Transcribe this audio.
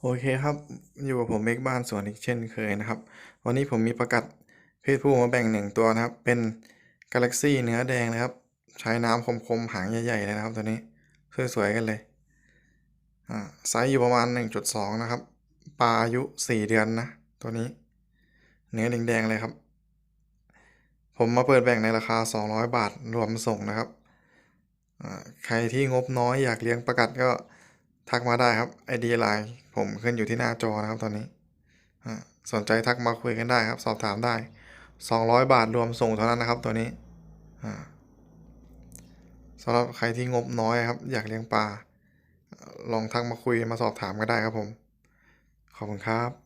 โอเคครับ อยู่กับผมเมกบ้านสวนอีกเช่นเคยนะครับ วันนี้ผมมีประกัดเพศผู้มาแบ่งหนึ่งตัวนะครับ เป็นกาแล็กซี่เนื้อแดงนะครับ ใช้น้ำคมๆหางใหญ่ๆเลยนะครับตัวนี้ สวยๆกันเลย อ่าไซส์อยู่ประมาณ 1.2 นะครับ ปลาอายุ 4 เดือนนะ ตัวนี้ เนื้อแดงๆเลยครับ ผมมาเปิดแบ่งในราคา 200 บาทรวมส่งนะครับอ่าใครที่งบน้อยอยากเลี้ยงประกัดก็ ทักมาได้ครับ ID ไลน์ผมขึ้นอยู่ที่หน้าจอนะครับตอนนี้สนใจทักมาคุยกันได้ครับ สอบถามได้ 200 บาทรวมส่งเท่านั้นนะครับตัวนี้สำหรับใครที่งบน้อยครับ อยากเลี้ยงปลาลองทักมาคุยมาสอบถามก็ได้ครับผม ขอบคุณครับ